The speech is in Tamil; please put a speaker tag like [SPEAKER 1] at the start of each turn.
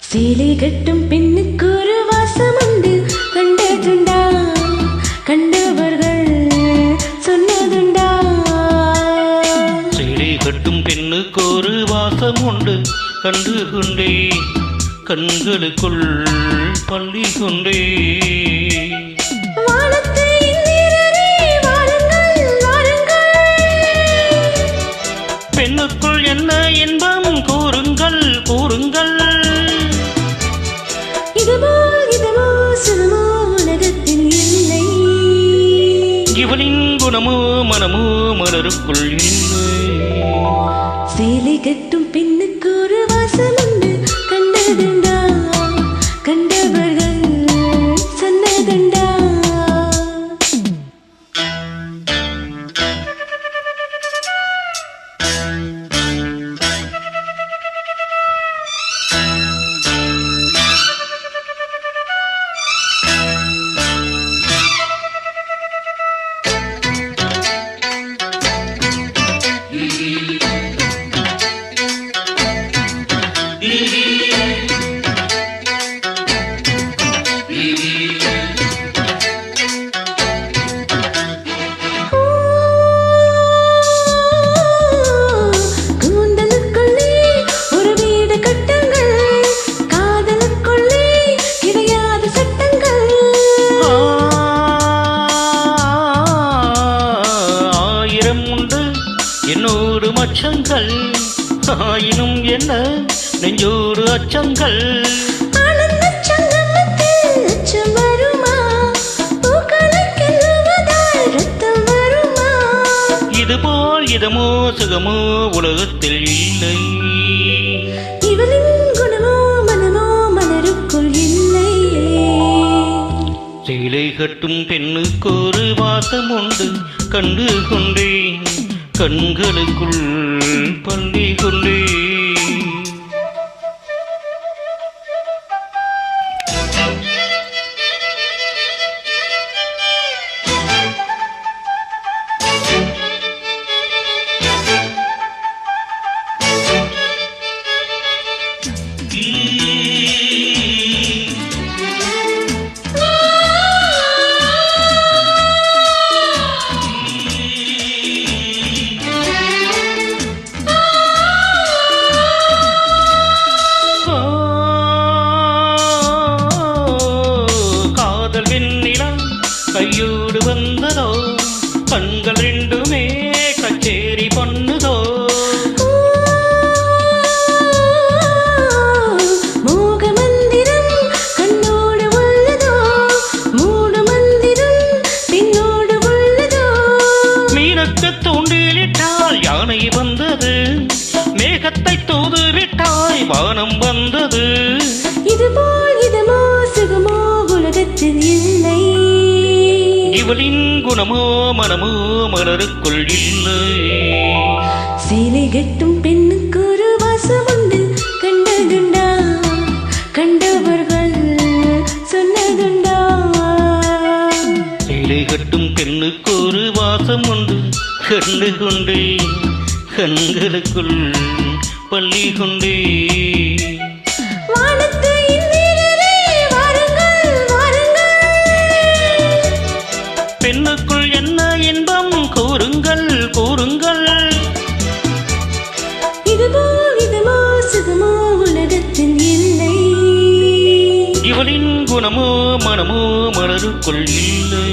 [SPEAKER 1] சீலை கட்டும் பெண்ணுக்கு ஒரு வாசம் உண்டு கண்டதுண்டா கண்டவர்கள் சொன்னதுண்டா. சீலை கட்டும்
[SPEAKER 2] பெண்ணுக்கு ஒரு வாசம் உண்டு கண்டு கண்களுக்குள் பள்ளி கொண்டே
[SPEAKER 1] பெண்ணுக்குள் என்ன இன்பம்? கூறுங்கள் கூறுங்கள். இவனின் குணமோ மனமோ மலருக்குள் இல்லை.
[SPEAKER 2] சேலை கட்டும் பெண்ணுக்கு ஒரு வாசம் உண்டு. கண்டதுண்டா
[SPEAKER 1] என்னோடு மச்சங்கள். ஆயினும் என்ன? நெஞ்சோடு அச்சங்கள்? இதுபோல் இதமோ சுகமோ உலகத்தில் இல்லை.
[SPEAKER 2] இவளின் குணமோ மனமோ மலருக்குள் இல்லை
[SPEAKER 1] சேலை கட்டும் பெண்ணுக்கு ஒரு வாசம் உண்டு. கண்டு கொண்டேன். கண்களுக்குள் பள்ளி கொண்டேன் கையோடு வந்ததோ? கண்கள் ரெண்டுமே கச்சேரி பண்ணுதோ? யானை வந்தது. மேகத்தை தூது விட்டாய் வானம் வந்தது. இவளின் குணமோ மனமோ மலருக்குள் இல்லை.
[SPEAKER 2] சேலை கட்டும் பெண்ணுக்கு ஒரு வாசம் உண்டு கண்டதுண்டா கண்டவர்கள் சொன்னதுண்டா.
[SPEAKER 1] சேலை கட்டும் பெண்ணுக்கு ஒரு வாசம் உண்டு கண்டு கொண்டே கண்களுக்குள் பள்ளி கொண்டே கூறுங்கள்.
[SPEAKER 2] இதுபோல் இதமோ சுகமோ உலகத்தில் இல்லை
[SPEAKER 1] இவளின் குணமோ மனமோ மலருக்குள் இல்லை.